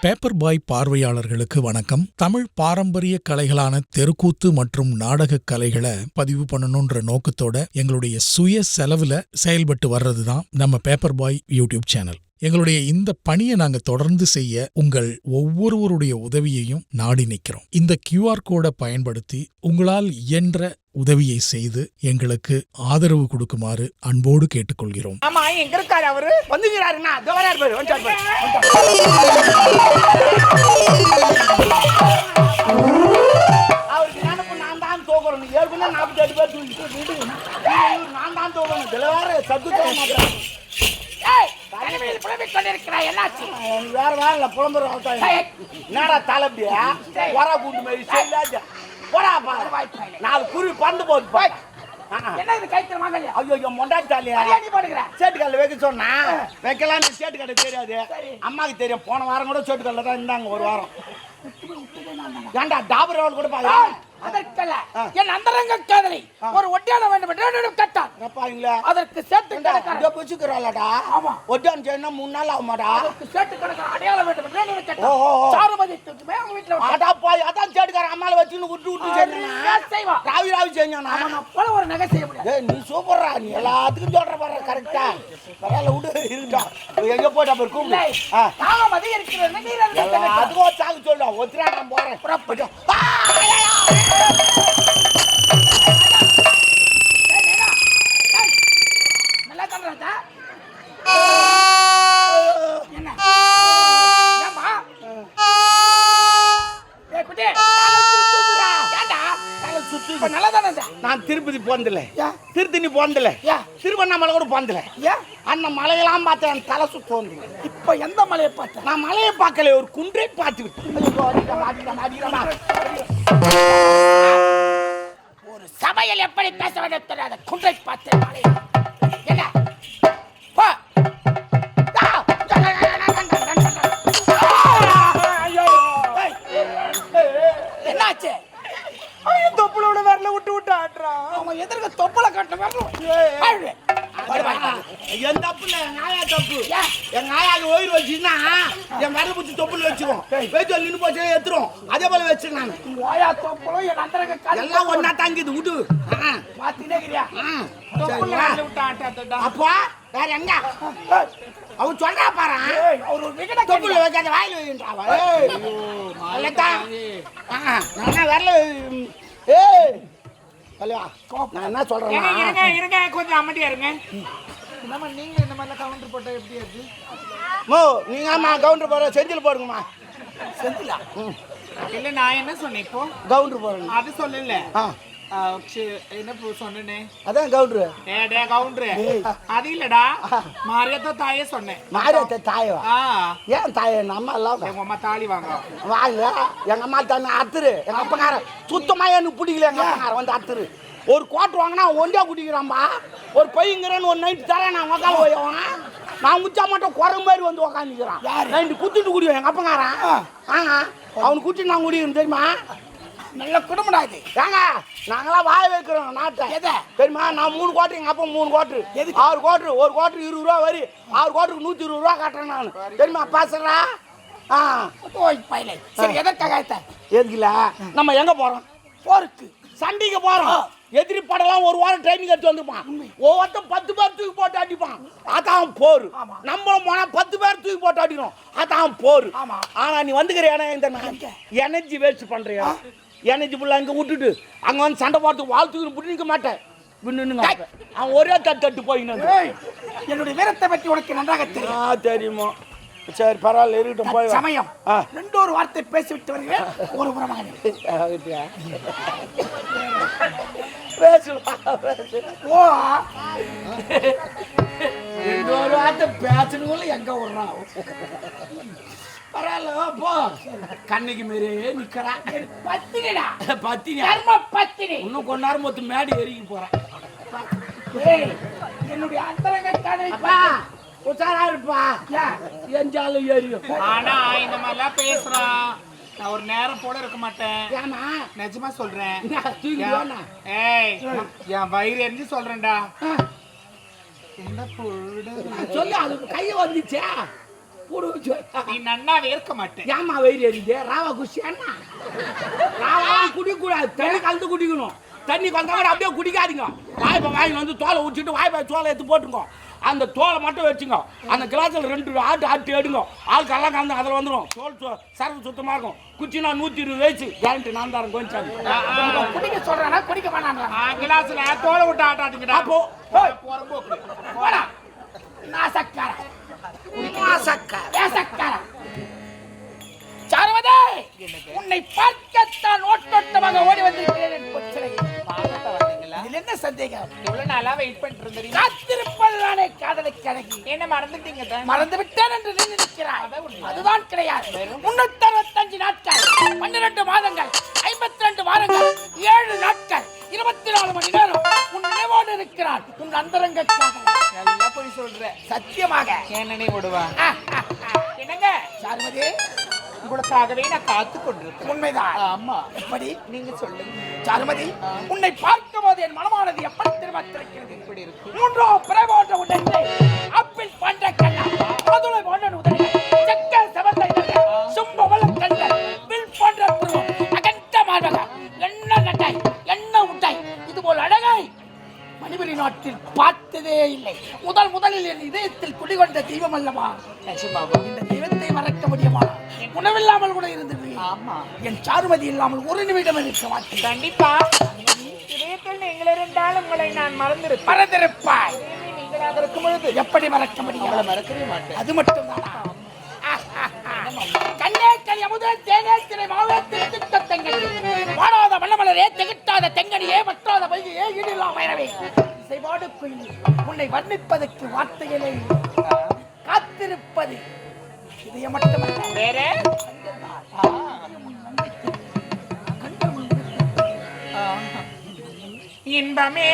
Paper பாய் பார்வையாளர்களுக்கு வணக்கம். தமிழ் பாரம்பரிய கலைகளான தெருக்கூத்து மற்றும் நாடக கலைகளை பதிவு பண்ணணுன்ற நோக்கத்தோட எங்களுடைய சுய செலவுல செயல்பட்டு வர்றதுதான் நம்ம பேப்பர் பாய் யூடியூப் சேனல். எங்களுடைய இந்த பணியை நாங்கள் தொடர்ந்து செய்ய உங்கள் ஒவ்வொருவருடைய உதவியையும் நாடி நிற்கிறோம் இந்த கியூஆர் கோடை பயன்படுத்தி உங்களால் இயன்ற உதவியை செய்து எங்களுக்கு ஆதரவு கொடுக்குமாறு அன்போடு கேட்டுக்கொள்கிறோம். ஆமா எங்க இருக்காரு அவரு? வந்துக்கிறாருண்ணா அவருக்கு நினைப்பு நான் தான் தோக்கணும் ஏற்கனவே நாற்பத்தி எட்டு பேர் தூக்கிட்டு நான் தான் தோக்கணும் இதுல சத்து தோக்க மாட்டேன் தலைமையில் புலம்பிக் கொண்டிருக்கிறாய் என்னாச்சு? வேற வேற இல்ல புலம்புற என்னடா தலைப்பியா வர கூட்டு மாதிரி சொல்லாத. போடா பா நாலு குருவி பறந்து போகுது பா. என்ன இது கைத்தல் மங்கல்யா ஐயோ ஐயோ மொண்டாச்சாலியா நீ போடுகிற சேட்டுக்கல்ல வைக்க சொன்னா வைக்கலாம் நீ சேட்டுக்கடை தெரியாது. அம்மாக்கு தெரியும் போன வாரம் கூட சேட்டுக்கல்ல தான் இருந்தாங்க ஒரு வாரம். ஏன்டா டாபர் ரோல் கூட பாரு அதற்கல்ல என் அந்தரங்க காதலை ஒரு ஒட்டியான வேண்டும் என்று கேட்டான் பாருங்களா அதற்கு இதை பிடிச்சிக்கிறாளடா ஆமா. ஒட்டான் செய்யணும் மூணு நாள் ஆகுமாடா? அதற்கு கணக்காரன் அடையாளம் வேண்டும் என்று. கேட்டான் சாருமதி அவங்க வீட்டுல விட்டான். அடா பாய் அதான் சேட்டுக்காரன். அம்மால வச்சுன்னு விட்டு விட்டு அவன் செய்வான் ராவி ராவி செஞ்சானா அவனை போல ஒரு நகை செய்ய முடியாது. நீ சூப்பர்ரா. நீ எல்லாத்துக்கும் சொல்ற பாரு கரெக்டா பரவாயில்ல விடு இருக்கட்டும் எங்க போயிட்டா பாரு கூப்பிடு. தாமதி இருக்கிறது அதுக்கும் ஒரு சாக்கு சொல்லு ஒத்துறா நான் போறேன். நான் திருப்பதி போனதில்ல? திருத்தணி போனதில்ல? திருவண்ணாமலை கூட போனதில்ல. அந்த மலையெல்லாம் பார்த்தேன் எனக்கு தலை சுத்து வந்தது இப்ப எந்த மலையை பார்த்த நான் மலையை பார்க்கல ஒரு குன்றை பார்த்து விட்டேன் சபையில் எப்படி பேச வேண்டும் தெரியாத குன்றை பார்த்து என் ஆயாக்கு ஓய்வு வச்சுன்னா என் வரல பிடிச்சி தொப்புல வச்சிரும் பேச்சு நின்று போச்சு ஏத்துரும். அதே போல வச்சு நான். ஓயா தொப்பலும் என் அந்தரங்க எல்லாம் ஒன்னா தாங்கிது விடு ஆட்டாதடா. அப்போ வேற எங்க? அவன் சொல்றா பாரு. அவர் ஒரு விகட தொப்புல வைக்காத வாயில் வைக்கின்றாவா நான் வரல ஏய். நான் என்ன இருங்க இருங்க. கொஞ்சம் அமைதியா இருங்க. நம்ம நீங்க இந்த மாதிரி கவுண்டர் போட்டா எப்படி இருக்கு மோ நீங்க ஆமா கவுண்டர் போற செந்தில் போடுங்கம்மா. செந்திலா? இல்ல நான் என்ன சொன்னேன் இப்போ? கவுண்டர் போடுங்க. அது சொல்லல. ஆ. என்ன சொன்னேனே? அதான் கவுண்டரு. டே டே கவுண்டரு. அது இல்லடா. மாரியத்த தாயே சொன்னேன். மாரியத்த தாயவா? ஏன் தாய? நம்ம எல்லாம் எங்க அம்மா தாலி வாங்க வாங்க எங்க அம்மா தானே அத்துரு. எங்க அப்பங்காரன். சுத்தமா எனக்கு பிடிக்கல. எங்க அப்பங்காரன் வந்து அத்துரு. ஒரு கோட்டு வாங்கினா ஒண்டியா குடிக்கிறான்பா? ஒரு பையங்கிறன்னு ஒரு நைட்டு தரேன் நான் உக்கால போயவன் நான் முச்சா மட்டும் குறை மாதிரி வந்து உக்காந்துக்கிறான். நைட்டு குத்திட்டு குடிவேன் எங்க அப்பங்காரன். ஆ. அவனுக்கு குத்தி நான் குடிக்கிறேன் தெரியுமா? நல்ல குடும்படா இது. ஏங்க நாங்களாம் வாய வைக்கிறோம் நாட்டை. எதை? தெரியுமா? நான் மூணு கோட்டு எங்க அப்பா மூணு கோட்டு ஆறு கோட்டு ஒரு கோட்டு இருபது ரூபா வரி. ஆறு கோட்டுக்கு நூத்தி இருபது ரூபா கட்டுறேன் நான். தெரியுமா பேசுறா ஆ. ஓய் பையலே. சரி எதற்காக? எதுக்குல நம்ம எங்க போறோம்? போருக்கு. சண்டைக்கு போறோம். எதிரி படலாம் ஒரு வாரம் ட்ரைனிங் எடுத்து வந்துருப்பான். ஒவ்வொருத்தன் பத்து பேர் தூக்கி போட்டு அடிப்பான். அதான் போர். நம்மளும் போனா பத்து பேர் தூக்கி போட்டு அடிக்கணும். அதான் போர். ஆனா நீ வந்துக்கிறியா இந்த எனர்ஜி வேஸ்ட் பண்றியா? எனர்ஜி ஃபுல்லா அங்க விட்டுட்டு அங்க வந்து சண்டை போட்டு வாழ் தூக்கி நிக்க மாட்டேன். நின்னுங்க அவன். ஒரே தட்டு தட்டு போயின்னு என்னுடைய வீரத்தை பற்றி உனக்கு நன்றாக தெரியும். தெரியுமா? சரி பரவாயில்ல இருக்கட்டும் போய் வா. சமயம். ஆ. ரெண்டு ஒரு வார்த்தை பேசிவிட்டு வருகிறேன் ஒரு புறமாக ஓ ரெண்டு ஒரு வார்த்தை பேசணும்ல எங்க விடுறான் பரவாயில்ல போ. கண்ணைக்கு மாரி நிக்கிறா. பத்தினிடா. பத்தினி தர்ம பத்தினி. இன்னும் கொஞ்ச நேரம் மொத்தம் மேடி ஏறிக்கு போறேன் ஏய், என்னுடைய அந்தரங்க காதலை அப்பா. உச்சாரா இருப்பா. எஞ்சாலும் ஏறியும் ஆனா இந்த மாதிரிலாம் பேசுறான் நான் ஒரு நேரம் போல இருக்க மாட்டேன். ஏமா நிஜமா சொல்றேன். ஏய் என் வயிறு எரிஞ்சு சொல்றேன்டா. என்ன சொல்லு அது கையை வந்துச்சே? நீ நன்னாவே இருக்க மாட்டேன். ஏமா வயிறு எரியுது? ராவா குஷி என்ன? ராவா குடிக்கக்கூடாது தண்ணி கலந்து குடிக்கணும். தண்ணி கூட அப்படியே குடிக்காதீங்க. வாய்ப்பை வாங்கி வந்து தோலை உச்சிட்டு வாய்ப்பை தோலை எடுத்து போட்டுங்க அந்த தோலை மட்டும் வச்சுங்க அந்த கிளாஸில் ரெண்டு ஆட்டு ஆட்டு எடுங்க. ஆள் கல்லாம் கலந்து அதில் வந்துடும் தோல் சரக்கு சுத்தமாக இருக்கும். குச்சினா நூற்றி இருபது வயசு. கேரண்டி நான் தரேன் கொஞ்சம் குடிக்க சொல்றானா குடிக்க வேணான்றா கிளாஸ்ல தோலை விட்டு அப்போ புறம்போக்கு போடா. நாசக்கார மாசக்கா வேசக்கார சாருமதே உன்னை பார்க்கத்தான் ஓட்டோட்டமாக ஓடி வந்திருக்கிறேன் என்ன சந்தேகம்? இவ்வளவு நாளா வெயிட் பண்ணிட்டு இருந்தீங்க காத்திருப்பதுதானே காதலுக்கு அழகி என்ன மறந்துட்டீங்க மறந்து விட்டேன் என்று நீ நினைக்கிறாய். அதுதான் கிடையாது. முன்னூத்தி அறுபத்தஞ்சு நாட்கள் பன்னிரண்டு மாதங்கள் ஐம்பத்தி ரெண்டு வாரங்கள் ஏழு நாட்கள் இருபத்தி நாலு மணி நேரம் உன் நினைவோடு இருக்கிறான் உன் அந்தரங்க காதல். நல்லா போய் சொல்ற. சத்தியமாக. என்ன விடுவா. என்னங்க? சாருமதி உங்களுக்காகவே நான் காத்து கொண்டிருக்கேன் உண்மைதான். ஆமா எப்படி நீங்க சொல்லுங்க. சாருமதி உன்னை பார்க்கும் போது என் மனமானது எப்படி திரும்ப திறக்கிறது? இப்படி இருக்கு. மூன்றோ பிறை போன்ற உடனே ஆப்பிள் போன்ற கண்ணா மதுளை போன்ற உதவி செக்க இதழ்கள் சும்பவள கண்கள் வில் போன்ற புருவம். மார்பக. என்ன நட்டை என்ன உட்டை. இது போல் அழகை மணிபுரி நாட்டில் பார்த்ததே இல்லை. முதல் முதலில் என் இதயத்தில் குடிகொண்ட தெய்வம் அல்லவா? இந்த தெய்வத்தை மறக்க முடியுமா? உணவில்லாமல் கூட இருந்தது. என் சாருமதி இல்லாமல் ஒரு நிமிடம் இருக்க மாட்டேன். கண்டிப்பா. இதயத்தில் நீங்கள் இருந்தால் உங்களை நான் மறந்திருப்பேன். மறந்திருப்பாய். நீங்களாக இருக்கும் பொழுது. எப்படி மறக்க முடியும்? உங்களை மறக்கவே மாட்டேன். அது மட்டும் கண்ணே கனி அமுதே தேனே திரை மாவே திருத்திட்ட தெங்கனி வாடாத வண்ணமலரே திகட்டாத தெங்கனியே வற்றாத மயரவே இசைபாடு குயில் உன்னை வர்ணிப்பதற்கு வார்த்தைகளே இல்லை. காத்திருப்பது இதயம் மட்டுமல்ல வேற இன்பமே.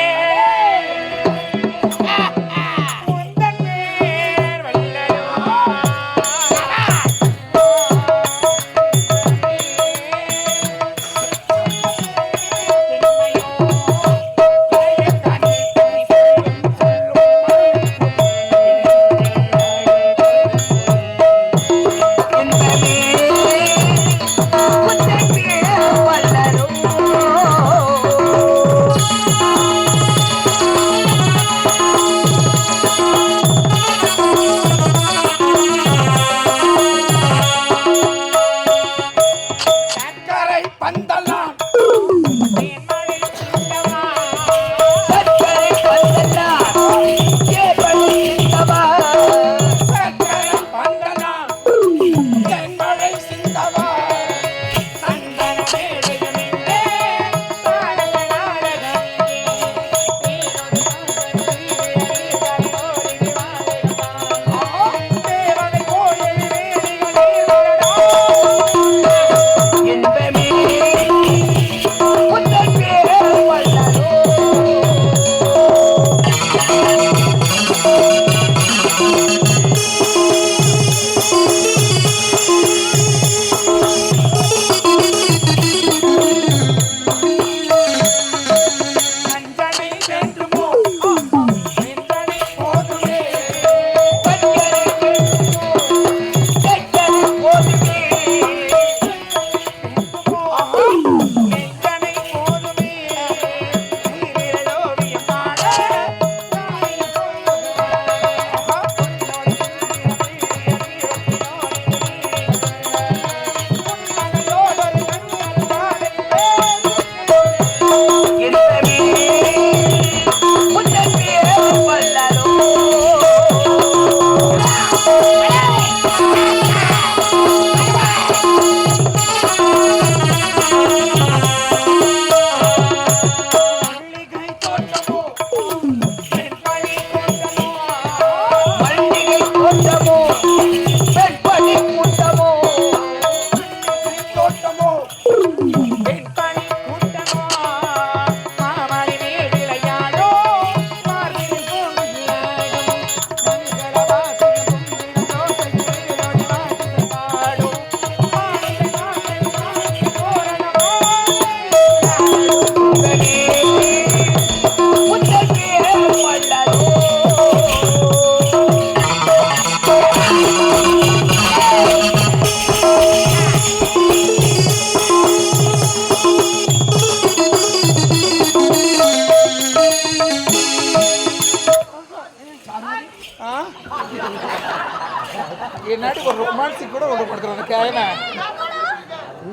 ஒரு ரொமான்ஸிக் கூட கொடுக்குறோம் கேவன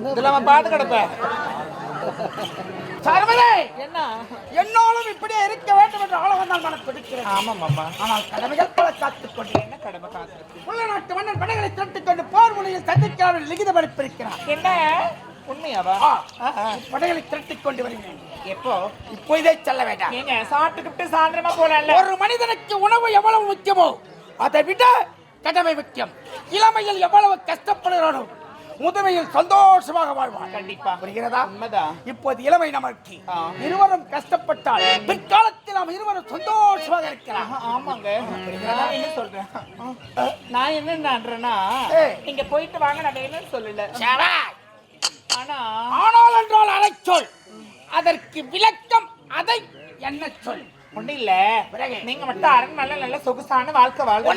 இதெல்லாம் அவன் பார்த்து கிடப்பேன் சர்வதே என்ன? என்னாலும் இப்படியே இருக்க வேண்டும் என்று ஆளவன் தான் மனம் துடிக்கிறேன் ஆமாம் அம்மா ஆனால் கடமைகள் பல காத்துக் கொண்டு என்ன கடமை காத்திருக்கு உள்ள நாட்டு மன்னன் படைகளை திரட்டிக் கொண்டு போர் முனையில் சந்திக்காமல் லிகித படிப்பிருக்கிறார். என்ன? உண்மையாவா. படைகளை திரட்டிக் கொண்டு வருகிறேன். எப்போ? இப்போ இதை சொல்ல வேண்டாம். நீங்க சாப்பிட்டுக்கிட்டு சாயந்தரமா போலாம்ல? ஒரு மனிதனுக்கு உணவு எவ்வளவு முக்கியமோ அதை விட கடமை முக்கியம். இளமையில் எவ்வளவு கஷ்டப்படுகிறானோ முதுமையில் சந்தோஷமாக வாழ்வான் கண்டிப்பா. புரிகிறதா? உண்மைதான். இப்போது இளமை நமக்கு. இருவரும் கஷ்டப்பட்டால் பிற்காலத்தில் நாம் இருவரும் சந்தோஷமாக இருக்கலாம். ஆமாங்க. என்ன சொல்றேன்? நான் என்னன்றேன்னா. நீங்க போயிட்டு வாங்க நான் வேணும்னு சொல்லல. ஆனா ஆனால் என்றால் அதை சொல். அதற்கு விளக்கம் அதை என்ன சொல்? ஒண்ணு இல்ல? நீங்க மட்டும் அரண்மனை நல்ல சொகுசான வாழ்க்கை வாழ்க்கை.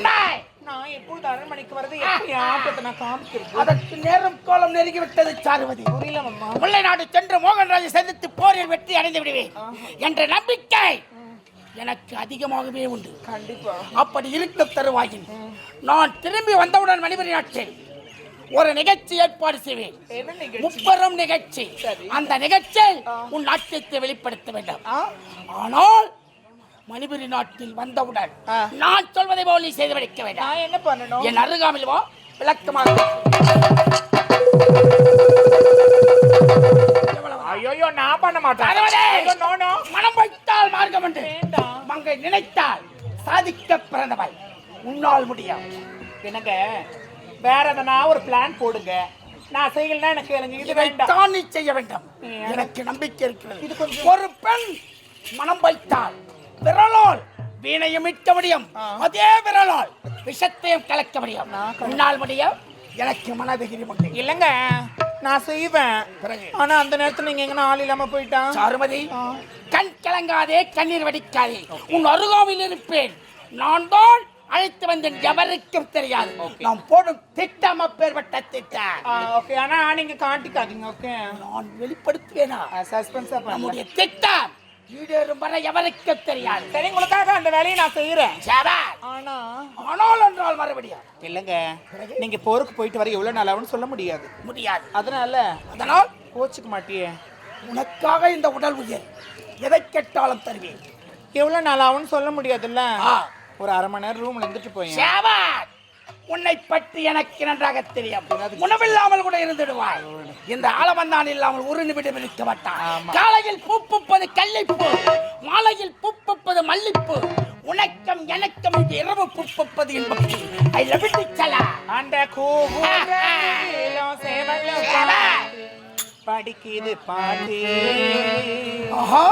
நான் எப்பொழுது அரண்மனைக்கு வர்றது எப்படி ஆட்டத்தை நான் காமிக்கிறது? அதற்கு நேரம் கோலம் நெருங்கி விட்டது சாருவதி புரியல முல்லை நாடு சென்று மோகன்ராஜை சந்தித்து போரில் வெற்றி அடைந்து விடுவேன் என்ற நம்பிக்கை எனக்கு அதிகமாகவே உண்டு. கண்டிப்பா. அப்படி இருக்க தருவாயின் நான் திரும்பி வந்தவுடன் மணிபுரி நாட்டில் ஒரு நிகழ்ச்சி ஏற்பாடு செய்வேன். முப்பெரும் நிகழ்ச்சி. அந்த நிகழ்ச்சியில் உன் நாட்டியத்தை வெளிப்படுத்த வேண்டும்? ஆனால் மணிபுரி நாட்டில் வந்தவுடன். நான் சொல்வதை போல் நீ செய்து முடிக்க வேண்டாம். நான் என்ன பண்ணணும்? என் அருகாமையில் வா விளக்கமாக ஐயோ நான் பண்ண மாட்டேன். மனம் வைத்தால் மார்க்கம் உண்டு. மங்கை நினைத்தால் சாதிக்க பிறந்தவள். உன்னால் முடியும் என்னங்க? வேற எதனா ஒரு பிளான் போடுங்க. நான் செய்யலன்னா எனக்கு எனக்கு இது வேண்டாம். நீ செய்ய வேண்டும்? எனக்கு நம்பிக்கை இருக்கிறது. இது கொஞ்சம்- ஒரு பெண் மனம் வைத்தால் விரலால் வீணையும் மீட்க முடியும். அதே விரலால் விஷத்தையும் கலக்க முடியும். நான் உன்னால் முடியும் எனக்கு மனதிகிரி உண்டு. இல்லைங்க நான் செய்வேன்? ஆனா அந்த நேரத்துல நீங்க எங்க ஆள் இல்லாம போயிட்டான் சாருமதி. கண் கலங்காதே கண்ணீர் வடிக்காதே. உன் அருகாமையில் இருப்பேன். நான் தான் அழைத்து வந்தேன். எவருக்கும் தெரியாது. நாம் போடும் திட்டம் அப்பேற்பட்ட திட்டம். ஓகே. ஆனா நீங்க காட்டிக்காதீங்க ஓகே. நான் வெளிப்படுத்துவேனா? சஸ்பென்ஸா நம்முடைய திட்டம். ஈடேறும் வரை எவருக்கும் தெரியாது. சரி உங்களுக்காக அந்த வேலையை நான் செய்யறேன் சபாஷ். ஆனா? ஆனால் என்றால் மறுபடியும். இல்லைங்க நீங்க போருக்கு போயிட்டு வர எவ்வளவு நாள் ஆகும்னு சொல்ல முடியாது. முடியாது. அதனால அதனால்? கோச்சுக்க மாட்டியே. உனக்காக இந்த உடல் உயிர் எதை கேட்டாலும் தருவேன். எவ்வளவு நாள் ஆகும்னு சொல்ல முடியாதுல்ல. ஒரு அரை மணி நேரம் ரூம்ல இருந்துட்டு போய். உன்னை பற்றி எனக்கு நன்றாக தெரியும். உணவில்லாமல் கூட இருந்துடுவாய். இந்த ஆலமந்தான் இல்லாமல் ஒரு நிமிடம் இருக்க மாட்டான். காலையில் பூப்புப்பது கல்லிப்பூ மாலையில் பூப்புப்பது மல்லிப்பூ. உனக்கம் எனக்கம் இது இரவு பூப்புப்பது இன்பப்பூ ஐ லவ் இட் சலா அந்த கூகுலம் சேவலும் பாட்டு, படிக்குது பாட்டு. ஆஹா.